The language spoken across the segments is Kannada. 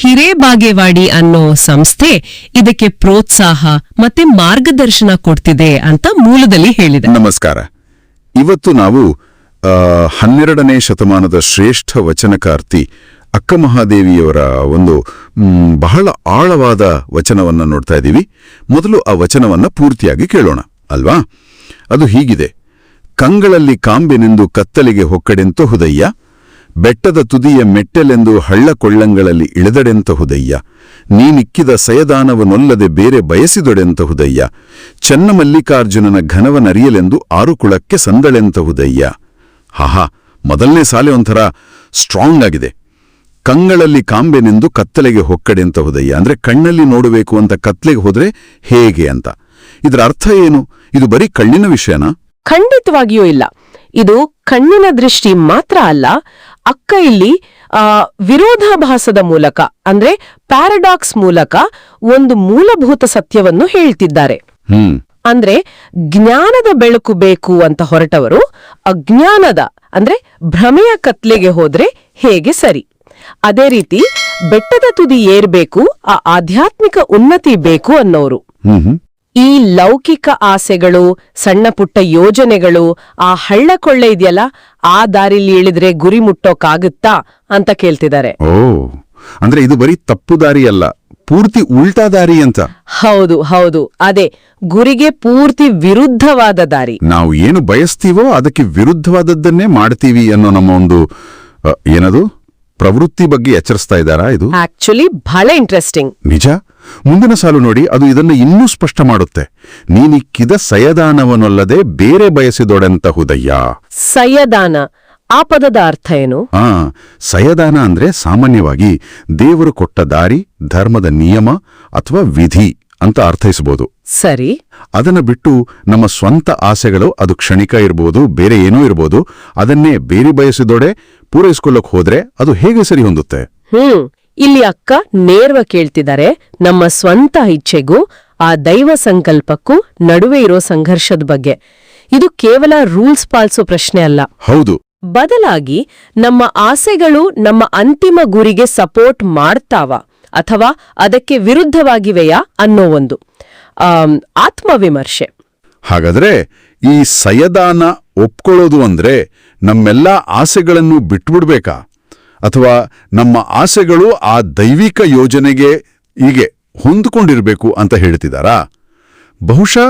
ಹಿರೇಬಾಗೇವಾಡಿ ಅನ್ನೋ ಸಂಸ್ಥೆ ಇದಕ್ಕೆ ಪ್ರೋತ್ಸಾಹ ಮತ್ತೆ ಮಾರ್ಗದರ್ಶನ ಕೊಡ್ತಿದೆ ಅಂತ ಮೂಲದಲ್ಲಿ ಹೇಳಿದೆ. ನಮಸ್ಕಾರ. ಇವತ್ತು ನಾವು ಹನ್ನೆರಡನೇ ಶತಮಾನದ ಶ್ರೇಷ್ಠ ವಚನಕಾರ್ತಿ ಅಕ್ಕ ಮಹಾದೇವಿಯವರ ಒಂದು ಬಹಳ ಆಳವಾದ ವಚನವನ್ನು ನೋಡ್ತಾ ಇದ್ದೀವಿ. ಮೊದಲು ಆ ವಚನವನ್ನು ಪೂರ್ತಿಯಾಗಿ ಕೇಳೋಣ, ಅಲ್ವಾ? ಅದು ಹೀಗಿದೆ. ಕಂಗಳಲ್ಲಿ ಕಾಂಬೆನೆಂದು ಕತ್ತಲಿಗೆ ಹೊಕ್ಕಡೆಂತೋ ಹುದಯ್ಯ ಬೆಟ್ಟದ ತುದಿಯ ಮೆಟ್ಟಲೆಂದು ಹಳ್ಳಕೊಳ್ಳಂಗಳಲ್ಲಿ ಇಳಿದಡೆಂತಹುದಯ್ಯ ನೀನಿಕ್ಕಿದ ಸಯದಾನವನೊಲ್ಲದೆ ಬೇರೆ ಬಯಸಿದೊಡೆಂತಹುದಯ್ಯ ಚನ್ನಮಲ್ಲಿಕಾರ್ಜುನನ ಘನವನರಿಯಲೆಂದು ಆರುಕುಳಕ್ಕೆ ಕುಳಕ್ಕೆ ಸಂದಳೆಂತಹುದಯ್ಯ ಹಾಹಾ ಮೊದಲನೇ ಸಾಲೆ ಒಂಥರ ಸ್ಟ್ರಾಂಗ್ ಆಗಿದೆ. ಕಂಗಳಲ್ಲಿ ಕಾಂಬೆನೆಂದು ಕತ್ತಲೆಗೆ ಹೊಕ್ಕಡೆಂತಹುದಯ್ಯ ಅಂದ್ರೆ ಕಣ್ಣಲ್ಲಿ ನೋಡಬೇಕು ಅಂತ ಕತ್ತಲೆಗೆ ಹೋದ್ರೆ ಹೇಗೆ ಅಂತ. ಇದರ ಅರ್ಥ ಏನು? ಇದು ಬರೀ ಕಣ್ಣಿನ ವಿಷಯನಾ? ಖಂಡಿತವಾಗಿಯೂ ಇಲ್ಲ. ಇದು ಕಣ್ಣಿನ ದೃಷ್ಟಿ ಮಾತ್ರ ಅಲ್ಲ ಅಕ್ಕ ಇಲ್ಲಿ ವಿರೋಧಾಭಾಸದ ಮೂಲಕ ಅಂದ್ರೆ ಪ್ಯಾರಡಾಕ್ಸ್ ಮೂಲಕ ಒಂದು ಮೂಲಭೂತ ಸತ್ಯವನ್ನು ಹೇಳ್ತಿದ್ದಾರೆ. ಹ್ಮ್. ಅಂದ್ರೆ ಜ್ಞಾನದ ಬೆಳಕು ಬೇಕು ಅಂತ ಹೊರಟವರು ಅಜ್ಞಾನದ ಅಂದ್ರೆ ಭ್ರಮೆಯ ಕತ್ಲೆಗೆ ಹೋದ್ರೆ ಹೇಗೆ ಸರಿ? ಅದೇ ರೀತಿ ಬೆಟ್ಟದ ತುದಿ ಏರ್ಬೇಕು ಆ ಆಧ್ಯಾತ್ಮಿಕ ಉನ್ನತಿ ಬೇಕು ಅನ್ನೋರು. ಈ ಲೌಕಿಕ ಆಸೆಗಳು ಸಣ್ಣ ಪುಟ್ಟ ಯೋಜನೆಗಳು ಆ ಹಳ್ಳ ಕೊಳ್ಳೆ ಇದೆಯಲ್ಲ ಆ ದಾರಿಲಿ ಇಳಿದ್ರೆ ಗುರಿ ಮುಟ್ಟೋಕಾಗುತ್ತಾ ಅಂತ ಕೇಳ್ತಿದ್ದಾರೆ. ಓ ಅಂದ್ರೆ ಇದು ಬರೀ ತಪ್ಪು ದಾರಿ ಅಲ್ಲ ಪೂರ್ತಿ ಉಲ್ಟಾ ದಾರಿ ಅಂತ? ಹೌದು ಹೌದು. ಅದೇ ಗುರಿಗೆ ಪೂರ್ತಿ ವಿರುದ್ಧವಾದ ದಾರಿ. ನಾವು ಏನು ಬಯಸ್ತೀವೋ ಅದಕ್ಕೆ ವಿರುದ್ಧವಾದದ್ದನ್ನೇ ಮಾಡ್ತೀವಿ ಅನ್ನೋ ನಮ್ಮ ಒಂದು ಅ, ಏನದು? ಪ್ರವೃತ್ತಿ ಬಗ್ಗೆ ಎಚ್ಚರಿಸ್ತಾ ಇದ್ದಾರಾ ಇದು? ಆಕ್ಚುಲಿ ಬಹಳ ಇಂಟ್ರೆಸ್ಟಿಂಗ್ ನಿಜ? ಮುಂದಿನ ಸಾಲು ನೋಡಿ ಅದು ಇದನ್ನ ಇನ್ನೂ ಸ್ಪಷ್ಟ ಮಾಡುತ್ತೆ. ನೀನಿಕ್ಕಿದ ಸಯದಾನವನ್ನಲ್ಲದೆ ಬೇರೆ ಬಯಸಿದೊಡೆಂತ ಹುದಯ್ಯ. ಸಯದಾನ. ಆ ಪದದ ಅರ್ಥ ಏನು? ಆ ಸಯದಾನ ಅಂದ್ರೆ ಸಾಮಾನ್ಯವಾಗಿ ದೇವರು ಕೊಟ್ಟ ದಾರಿ ಧರ್ಮದ ನಿಯಮ ಅಥವಾ ವಿಧಿ. ಅಂತ ಅರ್ಥೈಸಬಹುದು. ಸರಿ. ಅದನ್ನ ಬಿಟ್ಟು ನಮ್ಮ ಸ್ವಂತ ಆಸೆಗಳು ಅದು ಕ್ಷಣಿಕ ಇರಬಹುದು ಬೇರೆ ಏನೂ ಇರಬಹುದು ಅದನ್ನೇ ಬೇರೆ ಬಯಸಿದೊಡೆ ಪೂರೈಸ್ಕೊಳ್ಳೋಕ್ ಹೋದ್ರೆ ಅದು ಹೇಗೆ ಸರಿ ಹೊಂದುತ್ತೆ? ಹ್ಮ್. ಇಲ್ಲಿ ಅಕ್ಕ ನೇರ್ವ ಕೇಳ್ತಿದ್ದಾರೆ ನಮ್ಮ ಸ್ವಂತ ಇಚ್ಛೆಗೂ ಆ ದೈವ ಸಂಕಲ್ಪಕ್ಕೂ ನಡುವೆ ಇರೋ ಸಂಘರ್ಷದ ಬಗ್ಗೆ. ಇದು ಕೇವಲ ರೂಲ್ಸ್ ಪಾಲಿಸೋ ಪ್ರಶ್ನೆ ಅಲ್ಲ. ಹೌದು. ಬದಲಾಗಿ ನಮ್ಮ ಆಸೆಗಳು ನಮ್ಮ ಅಂತಿಮ ಗುರಿಗೆ ಸಪೋರ್ಟ್ ಮಾಡ್ತಾವ. ಅಥವಾ ಅದಕ್ಕೆ ವಿರುದ್ಧವಾಗಿವೆಯಾ ಅನ್ನೋ ಒಂದು ಆತ್ಮವಿಮರ್ಶೆ. ಹಾಗಾದ್ರೆ ಈ ಸಯದಾನ ಒಪ್ಕೊಳ್ಳೋದು ಅಂದರೆ ನಮ್ಮೆಲ್ಲ ಆಸೆಗಳನ್ನು ಬಿಟ್ಬಿಡ್ಬೇಕಾ? ಅಥವಾ ನಮ್ಮ ಆಸೆಗಳು ಆ ದೈವಿಕ ಯೋಜನೆಗೆ ಹೀಗೆ ಹೊಂದ್ಕೊಂಡಿರ್ಬೇಕು ಅಂತ ಹೇಳ್ತಿದಾರಾ ಬಹುಶಃ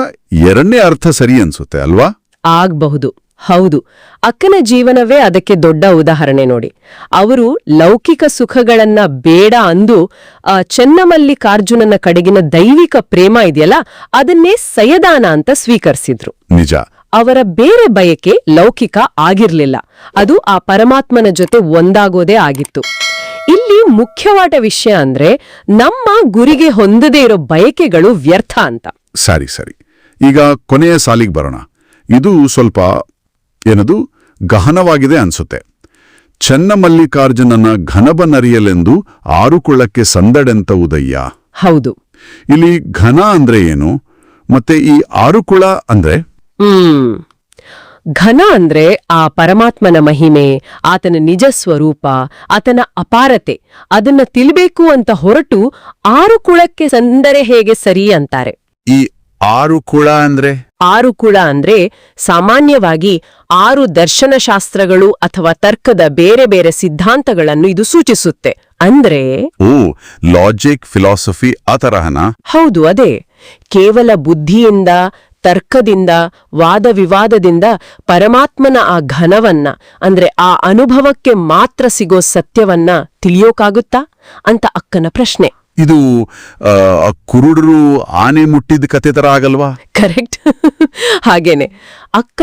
ಎರಡನೇ ಅರ್ಥ ಸರಿ ಅನ್ಸುತ್ತೆ ಅಲ್ವಾ? ಆಗ್ಬಹುದು. ಹೌದು ಅಕ್ಕನ ಜೀವನವೇ ಅದಕ್ಕೆ ದೊಡ್ಡ ಉದಾಹರಣೆ ನೋಡಿ. ಅವರು ಲೌಕಿಕ ಸುಖಗಳನ್ನ ಬೇಡ ಅಂದು ಚೆನ್ನಮಲ್ಲಿಕಾರ್ಜುನನ ಕಡೆಗಿನ ದೈವಿಕ ಪ್ರೇಮ ಇದೆಯಲ್ಲ ಅದನ್ನೇ ಸಯದಾನ ಅಂತ ಸ್ವೀಕರಿಸಿದ್ರು. ನಿಜ. ಅವರ ಬೇರೆ ಬಯಕೆ ಲೌಕಿಕ ಆಗಿರ್ಲಿಲ್ಲ. ಅದು ಆ ಪರಮಾತ್ಮನ ಜೊತೆ ಒಂದಾಗೋದೇ ಆಗಿತ್ತು. ಇಲ್ಲಿ ಮುಖ್ಯವಾದ ವಿಷಯ ಅಂದ್ರೆ ನಮ್ಮ ಗುರಿಗೆ ಹೊಂದದೇ ಇರೋ ಬಯಕೆಗಳು ವ್ಯರ್ಥ ಅಂತ. ಸರಿ ಸರಿ. ಈಗ ಕೊನೆಯ ಸಾಲಿಗೆ ಬರೋಣ. ಇದು ಸ್ವಲ್ಪ ಏನದು ಗಹನವಾಗಿದೆ ಅನ್ಸುತ್ತೆ. ಚನ್ನಮಲ್ಲಿಕಾರ್ಜುನನ ಘನಬನರಿಯಲೆಂದು ಆರುಕುಳಕ್ಕೆ ಸಂದಡೆಂತ ಉದಯ್ಯ ಹೌದು. ಇಲ್ಲಿ ಘನ ಅಂದ್ರೆ ಏನು? ಮತ್ತೆ ಈ ಆರುಕುಳ ಅಂದ್ರೆ? ಹ್ಮ್. ಘನ ಅಂದ್ರೆ ಆ ಪರಮಾತ್ಮನ ಮಹಿಮೆ ಆತನ ನಿಜ ಸ್ವರೂಪ ಆತನ ಅಪಾರತೆ ಅದನ್ನ ತಿಳ್ಬೇಕು ಅಂತ ಹೊರಟು ಆರು ಕುಳಕ್ಕೆ ಸಂದರೆ ಹೇಗೆ ಸರಿ ಅಂತಾರೆ? ಈ ಆರುಕುಳ ಅಂದ್ರೆ? ಆರು ಕುಳ ಅಂದ್ರೆ ಸಾಮಾನ್ಯವಾಗಿ ಆರು ದರ್ಶನಶಾಸ್ತ್ರಗಳು ಅಥವಾ ತರ್ಕದ ಬೇರೆ ಬೇರೆ ಸಿದ್ಧಾಂತಗಳನ್ನು ಇದು ಸೂಚಿಸುತ್ತೆ. ಅಂದ್ರೆ ಓ ಲಾಜಿಕ್ ಫಿಲಾಸಫಿ ಆ ತರಹನ? ಹೌದು ಅದೇ. ಕೇವಲ ಬುದ್ಧಿಯಿಂದ ತರ್ಕದಿಂದ ವಾದ ವಿವಾದದಿಂದ ಪರಮಾತ್ಮನ ಆ ಘನವನ್ನ ಅಂದ್ರೆ ಆ ಅನುಭವಕ್ಕೆ ಮಾತ್ರ ಸಿಗೋ ಸತ್ಯವನ್ನ ತಿಳಿಯೋಕಾಗುತ್ತಾ? ಅಂತ ಅಕ್ಕನ ಪ್ರಶ್ನೆ. ಇದು ಕುರುಡರು ಆನೆ ಮುಟ್ಟಿದ ಕತೆ ತರ ಆಗಲ್ವಾ? ಕರೆಕ್ಟ್ ಹಾಗೇನೆ. ಅಕ್ಕ